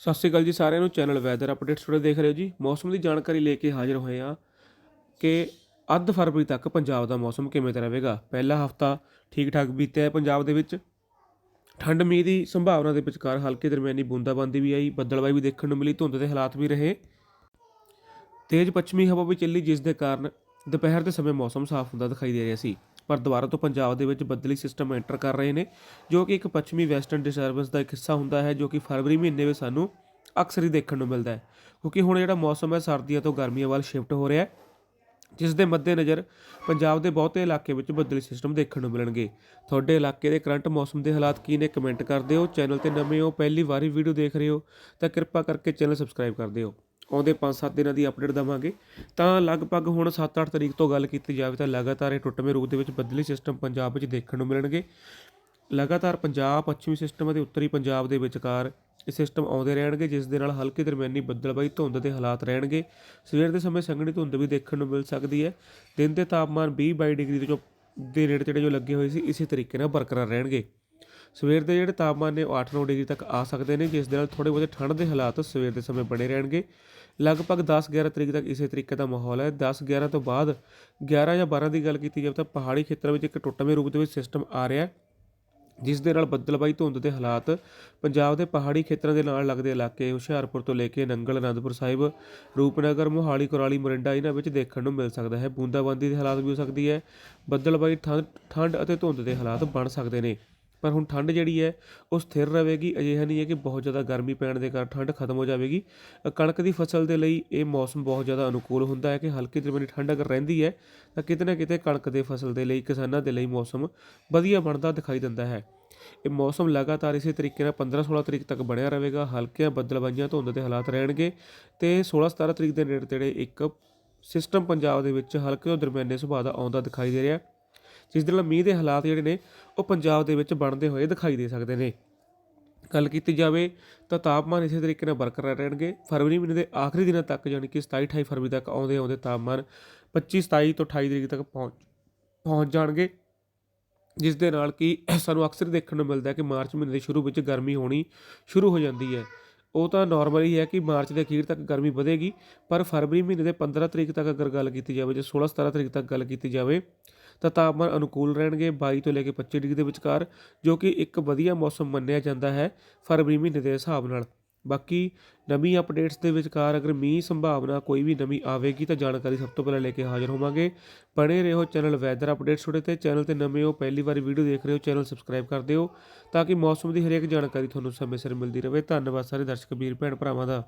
ਸਤਿ ਸ਼੍ਰੀ ਅਕਾਲ ਜੀ ਸਾਰਿਆਂ ਨੂੰ। ਚੈਨਲ ਵੈਦਰ ਅਪਡੇਟਸ ਟੁਡੇ ਦੇਖ ਰਹੇ ਹੋ ਜੀ। ਮੌਸਮ ਦੀ ਜਾਣਕਾਰੀ ਲੈ ਕੇ ਹਾਜ਼ਰ ਹੋਏ ਆ ਕਿ ਅੱਧ ਫਰਵਰੀ ਤੱਕ ਪੰਜਾਬ ਦਾ ਮੌਸਮ ਕਿਵੇਂ ਦਾ ਰਹੇਗਾ। ਪਹਿਲਾ ਹਫਤਾ ਠੀਕ ਠਾਕ ਬੀਤਿਆ ਹੈ ਪੰਜਾਬ ਦੇ ਵਿੱਚ। ਠੰਡ ਮੀਂਹ ਦੀ ਸੰਭਾਵਨਾ ਦੇ ਵਿਚਕਾਰ ਹਲਕੇ ਦਰਮਿਆਨੀ ਬੂੰਦਾਬਾਂਦੀ ਵੀ ਆਈ। ਬੱਦਲਬਾਈ ਵੀ ਦੇਖਣ ਨੂੰ ਮਿਲੀ। ਧੁੰਦ ਦੇ ਹਾਲਾਤ ਵੀ ਰਹੇ। ਤੇਜ਼ ਪੱਛਮੀ ਹਵਾ ਵੀ ਚੱਲੀ, ਜਿਸ ਦੇ ਕਾਰਨ ਦੁਪਹਿਰ ਦੇ ਸਮੇਂ ਮੌਸਮ ਸਾਫ਼ ਹੁੰਦਾ ਦਿਖਾਈ ਦੇ ਰਿਹਾ ਸੀ, ਪਰ ਦੁਬਾਰਾ ਤੋਂ ਪੰਜਾਬ ਦੇ ਵਿੱਚ ਬੱਦਲੀ ਸਿਸਟਮ ਐਂਟਰ ਕਰ ਰਹੇ ਨੇ, ਜੋ ਕਿ ਇੱਕ ਪੱਛਮੀ ਵੈਸਟਰਨ ਡਿਸਟਰਬੈਂਸ ਦਾ ਇੱਕ ਹਿੱਸਾ ਹੁੰਦਾ ਹੈ, ਜੋ ਕਿ ਫਰਵਰੀ ਮਹੀਨੇ ਵਿੱਚ ਸਾਨੂੰ ਅਕਸਰ ਹੀ ਦੇਖਣ ਨੂੰ ਮਿਲਦਾ ਹੈ, ਕਿਉਂਕਿ ਹੁਣ ਜਿਹੜਾ ਮੌਸਮ ਹੈ ਸਰਦੀਆਂ ਤੋਂ ਗਰਮੀਆਂ ਵੱਲ ਸ਼ਿਫਟ ਹੋ ਰਿਹਾ ਹੈ, ਜਿਸ ਦੇ ਮੱਦੇਨਜ਼ਰ ਪੰਜਾਬ ਦੇ ਬਹੁਤੇ ਇਲਾਕੇ ਵਿੱਚ ਬੱਦਲੀ ਸਿਸਟਮ ਦੇਖਣ ਨੂੰ ਮਿਲਣਗੇ। ਤੁਹਾਡੇ ਇਲਾਕੇ ਦੇ ਕਰੰਟ ਮੌਸਮ ਦੇ ਹਾਲਾਤ ਕੀ ਨੇ ਕਮੈਂਟ ਕਰ ਦਿਓ ਚੈਨਲ ਤੇ ਨਵੇਂ ਹੋ, ਪਹਿਲੀ ਵਾਰੀ ਵੀਡੀਓ ਦੇਖ ਰਹੇ ਹੋ, ਤਾਂ ਕਿਰਪਾ ਕਰਕੇ ਚੈਨਲ ਸਬਸਕ੍ਰਾਈਬ ਕਰ ਦਿਓ। ਆਉਂਦੇ 5-7 ਦਿਨਾਂ ਦੀ ਅਪਡੇਟ ਦਵਾਂਗੇ। ਤਾਂ ਲਗਭਗ ਹੁਣ 7-8 ਤਰੀਕ ਤੋਂ ਗੱਲ ਕੀਤੀ ਜਾਵੇ ਤਾਂ ਲਗਾਤਾਰ ਇਹ ਟੁੱਟਵੇਂ ਰੂਪ ਦੇ ਵਿੱਚ ਬੱਦਲੀ ਸਿਸਟਮ ਪੰਜਾਬ ਵਿੱਚ ਦੇਖਣ ਨੂੰ ਮਿਲਣਗੇ। ਲਗਾਤਾਰ ਪੰਜਾਬ, ਪੱਛਮੀ ਸਿਸਟਮ ਅਤੇ ਉੱਤਰੀ ਪੰਜਾਬ ਦੇ ਵਿਚਕਾਰ ਇਹ ਸਿਸਟਮ ਆਉਂਦੇ ਰਹਿਣਗੇ, ਜਿਸ ਦੇ ਨਾਲ ਹਲਕੀ ਦਰਮਿਆਨੀ ਬੱਦਲਬਾਈ ਧੁੰਦ ਦੇ ਹਾਲਾਤ ਰਹਿਣਗੇ। ਸਵੇਰ ਦੇ ਸਮੇਂ ਸੰਘਣੀ ਧੁੰਦ ਵੀ ਦੇਖਣ ਨੂੰ ਮਿਲ ਸਕਦੀ ਹੈ। ਦਿਨ ਦੇ ਤਾਪਮਾਨ 20-22 ਡਿਗਰੀ ਦੇ ਜੋ ਦੇ ਨੇੜੇ ਤੇੜੇ ਜੋ ਲੱਗੇ ਹੋਏ ਸੀ, ਇਸੇ ਤਰੀਕੇ ਨਾਲ ਬਰਕਰਾਰ ਰਹਿਣਗੇ। ਸਵੇਰ ਦੇ ਜਿਹੜੇ ਤਾਪਮਾਨ ਨੇ ਉਹ 8-9 ਡਿਗਰੀ ਤੱਕ ਆ ਸਕਦੇ ਨੇ, ਜਿਸ ਦੇ ਨਾਲ ਥੋੜੇ ਬਹੁਤੇ ਠੰਡ ਦੇ ਹਾਲਾਤ ਸਵੇਰ ਦੇ ਸਮੇਂ ਬਣੇ ਰਹਿਣਗੇ। ਲਗਭਗ 10-11 ਤਰੀਕ ਤੱਕ ਇਸੇ ਤਰੀਕੇ ਦਾ ਮਾਹੌਲ ਹੈ। 10-11 ਤੋਂ ਬਾਅਦ 11 ਜਾਂ 12 ਦੀ ਗੱਲ ਕੀਤੀ ਜਾਵੇ ਤਾਂ ਪਹਾੜੀ ਖੇਤਰਾਂ ਵਿੱਚ ਇੱਕ ਟੁੱਟਵੇਂ ਰੂਪ ਦੇ ਵਿੱਚ ਸਿਸਟਮ ਆ ਰਿਹਾ ਹੈ, ਜਿਸ ਦੇ ਨਾਲ ਬੱਦਲਬਾਈ ਧੁੰਦ ਦੇ ਹਾਲਾਤ ਪੰਜਾਬ ਦੇ ਪਹਾੜੀ ਖੇਤਰਾਂ ਦੇ ਨਾਲ ਲੱਗਦੇ ਇਲਾਕੇ ਹੁਸ਼ਿਆਰਪੁਰ ਤੋਂ ਲੈ ਕੇ ਨੰਗਲ, ਅਨੰਦਪੁਰ ਸਾਹਿਬ, ਰੂਪਨਗਰ, ਮੋਹਾਲੀ, ਕੁਰਾਲੀ, ਮੋਰਿੰਡਾ, ਇਹਨਾਂ ਵਿੱਚ ਦੇਖਣ ਨੂੰ ਮਿਲ ਸਕਦਾ ਹੈ। ਬੂੰਦਾਬਾਂਦੀ ਦੇ ਹਾਲਾਤ ਵੀ ਹੋ ਸਕਦੀ ਹੈ। ਬੱਦਲਬਾਈ ਠੰਡ ਠੰਡ ਅਤੇ ਧੁੰਦ ਦੇ ਹਾਲਾਤ ਬਣ ਸਕਦੇ ਨੇ। ਪਰ ਹੁਣ ਠੰਡ ਜਿਹੜੀ ਹੈ, ਉਹ ਸਥਿਰ ਰਹੇਗੀ। ਅਜਿਹਾ ਨਹੀਂ ਹੈ ਕਿ ਬਹੁਤ ਜ਼ਿਆਦਾ ਗਰਮੀ ਪੈਣ ਦੇ ਕਾਰਨ ਠੰਡ ਖਤਮ ਹੋ ਜਾਵੇਗੀ। ਕਣਕ ਦੀ ਫਸਲ ਦੇ ਲਈ ਇਹ ਮੌਸਮ ਬਹੁਤ ਜ਼ਿਆਦਾ ਅਨੁਕੂਲ ਹੁੰਦਾ ਹੈ ਕਿ ਹਲਕੀ ਦਰਮਿਆਨੀ ਠੰਡ ਅਗਰ ਰਹਿੰਦੀ ਹੈ, ਤਾਂ ਕਿਤੇ ਨਾ ਕਿਤੇ ਕਣਕ ਦੇ ਫਸਲ ਦੇ ਲਈ, ਕਿਸਾਨਾਂ ਦੇ ਲਈ ਮੌਸਮ ਵਧੀਆ ਬਣਦਾ ਦਿਖਾਈ ਦਿੰਦਾ ਹੈ। ਇਹ ਮੌਸਮ ਲਗਾਤਾਰ ਇਸੇ ਤਰੀਕੇ ਨਾਲ 15-16 ਤਰੀਕ ਤੱਕ ਬਣਿਆ ਰਹੇਗਾ। ਹਲਕੀਆਂ ਬੱਦਲਬਾਈਆਂ ਧੁੰਦ ਦੇ ਹਾਲਾਤ ਰਹਿਣਗੇ ਤੇ 16-17 ਤਰੀਕ ਦੇ ਨੇੜੇ ਤੇੜੇ ਇੱਕ ਸਿਸਟਮ ਪੰਜਾਬ ਦੇ ਵਿੱਚ ਹਲਕੇ ਤੋਂ ਦਰਮਿਆਨੇ ਸੁਭਾਅ ਦਾ ਆਉਂਦਾ ਦਿਖਾਈ ਦੇ ਰਿਹਾ। ਜਿਸ ਦੇ ਨਾਲ ਮੀਂਹ ਦੇ ਹਾਲਾਤ ਜਿਹੜੇ ਨੇ, ਉਹ ਪੰਜਾਬ ਦੇ ਵਿੱਚ ਬਣਦੇ ਹੋਏ ਦਿਖਾਈ ਦੇ ਸਕਦੇ ਨੇ। ਗੱਲ ਕੀਤੀ ਜਾਵੇ ਤਾਂ ਤਾਪਮਾਨ ਇਸੇ ਤਰੀਕੇ ਨਾਲ ਬਰਕਰਾਰ ਰਹਿਣਗੇ। ਫਰਵਰੀ ਮਹੀਨੇ ਦੇ ਆਖਰੀ ਦਿਨਾਂ ਤੱਕ, ਯਾਨੀ ਕਿ 27 28 ਫਰਵਰੀ ਤੱਕ ਆਉਂਦੇ ਆਉਂਦੇ ਤਾਪਮਾਨ 25 27 ਤੋਂ 28 ਤਰੀਕ ਤੱਕ ਪਹੁੰਚ ਪਹੁੰਚ ਜਾਣਗੇ। ਜਿਸ ਦੇ ਨਾਲ ਕਿ ਸਾਨੂੰ ਅਕਸਰ ਦੇਖਣ ਨੂੰ ਮਿਲਦਾ ਹੈ ਕਿ ਮਾਰਚ ਮਹੀਨੇ ਦੇ ਸ਼ੁਰੂ ਵਿੱਚ ਗਰਮੀ ਹੋਣੀ ਸ਼ੁਰੂ ਹੋ ਜਾਂਦੀ ਹੈ। ਉਹ ਤਾਂ ਨਾਰਮਲ ਹੀ ਹੈ ਕਿ ਮਾਰਚ ਦੇ ਅਖੀਰ ਤੱਕ ਗਰਮੀ ਵਧੇਗੀ, ਪਰ ਫਰਵਰੀ ਮਹੀਨੇ ਦੇ 15 ਤਰੀਕ ਤੱਕ ਅਗਰ ਗੱਲ ਕੀਤੀ ਜਾਵੇ ਜਾਂ 16 17 ਤਰੀਕ ਤੱਕ ਗੱਲ ਕੀਤੀ ਜਾਵੇ, ਤਾਂ ਤਾਪਮਾਨ ਅਨੁਕੂਲ ਰਹਿਣਗੇ 22 ਤੋਂ ਲੈ ਕੇ 25 ਡਿਗਰੀ ਦੇ ਵਿਚਕਾਰ, ਜੋ ਕਿ ਇੱਕ ਵਧੀਆ ਮੌਸਮ ਮੰਨਿਆ ਜਾਂਦਾ ਹੈ ਫਰਵਰੀ ਮਹੀਨੇ ਦੇ ਹਿਸਾਬ ਨਾਲ। ਬਾਕੀ ਨਵੀਂ ਅਪਡੇਟਸ ਦੇ ਵਿਚਕਾਰ ਅਗਰ ਮੀਂਹ ਸੰਭਾਵਨਾ ਕੋਈ ਵੀ ਨਵੀਂ ਆਵੇਗੀ ਤਾਂ ਜਾਣਕਾਰੀ ਸਭ ਤੋਂ ਪਹਿਲਾਂ ਲੈ ਕੇ ਹਾਜ਼ਰ ਹੋਵਾਂਗੇ। ਬਣੇ ਰਹੋ ਚੈਨਲ ਵੈਦਰ ਅਪਡੇਟਸ ਤੁਹਾਡੇ ਤੇ। ਚੈਨਲ ਤੇ ਨਵੇਂ ਹੋ, ਪਹਿਲੀ ਵਾਰੀ ਵੀਡੀਓ ਦੇਖ ਰਹੇ ਹੋ ਚੈਨਲ ਸਬਸਕ੍ਰਾਈਬ ਕਰ ਦਿਓ ਤਾਂ ਕਿ ਮੌਸਮ ਦੀ ਹਰੇਕ ਜਾਣਕਾਰੀ ਤੁਹਾਨੂੰ ਸਮੇਂ ਸਿਰ ਮਿਲਦੀ ਰਹੇ। ਧੰਨਵਾਦ ਸਾਰੇ ਦਰਸ਼ਕ, ਵੀਰ, ਭੈਣ, ਭਰਾਵਾਂ ਦਾ।